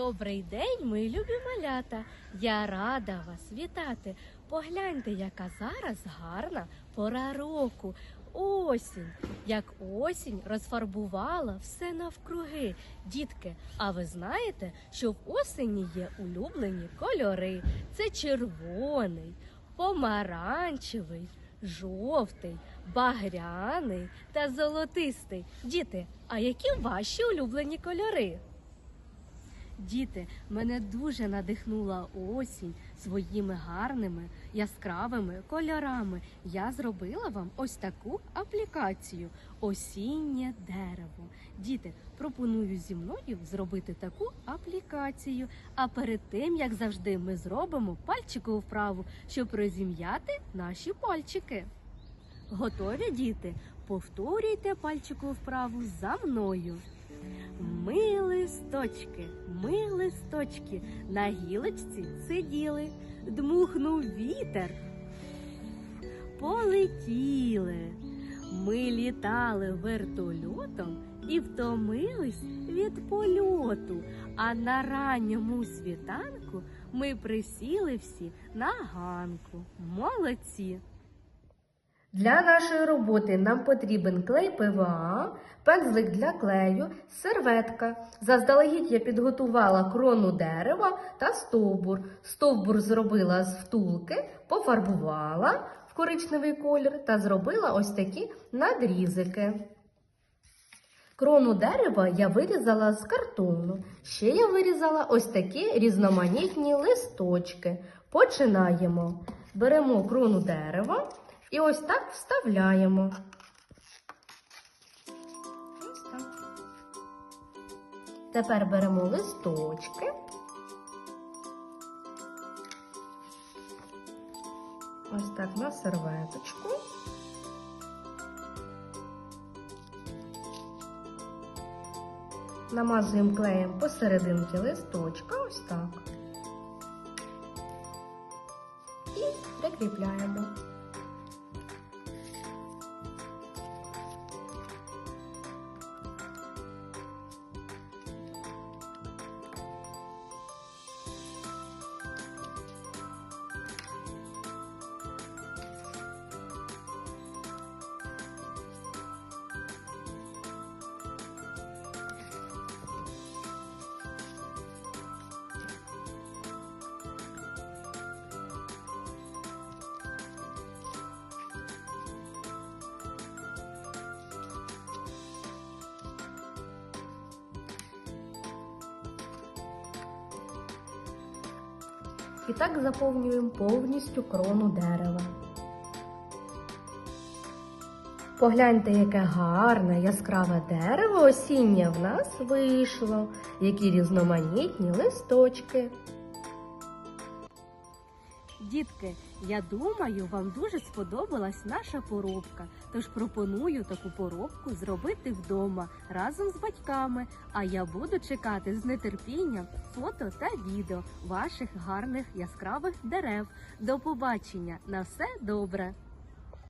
Добрий день, мої любі малята. Я рада вас вітати. Погляньте, яка зараз гарна пора року. Осінь, як осінь розфарбувала все навкруги. Дітки, а ви знаєте, що в осені є улюблені кольори? Це червоний, помаранчевий, жовтий, багряний та золотистий. Діти, а які ваші улюблені кольори? Діти, мене дуже надихнула осінь своїми гарними яскравими кольорами. Я зробила вам ось таку аплікацію Осіннє дерево. Діти, пропоную зі мною зробити таку аплікацію. А перед тим, як завжди, ми зробимо пальчикову вправу, щоб розім'яти наші пальчики. Готові діти? Повторюйте пальчикову вправу за мною. Ми листочки, ми листочки на гілочці сиділи, дмухнув вітер, полетіли. Ми літали вертольотом і втомились від польоту. А на ранньому світанку ми присіли всі на ганку. Молодці! Для нашої роботи нам потрібен клей ПВА, пензлик для клею, серветка. Заздалегідь я підготувала крону дерева та стовбур. Стовбур зробила з втулки, пофарбувала в коричневий колір та зробила ось такі надрізики. Крону дерева я вирізала з картону. Ще я вирізала ось такі різноманітні листочки. Починаємо. Беремо крону дерева. І ось так вставляємо. Ось так. Тепер беремо листочки. Ось так на серветочку. Намазуємо клеєм посерединки листочка, ось так. І прикріпляємо. І так заповнюємо повністю крону дерева. Погляньте, яке гарне яскраве дерево осіннє в нас вийшло, які різноманітні листочки. Дітки, я думаю, вам дуже сподобалась наша поробка. Тож пропоную таку поробку зробити вдома разом з батьками. А я буду чекати з нетерпінням фото та відео ваших гарних яскравих дерев. До побачення! На все добре!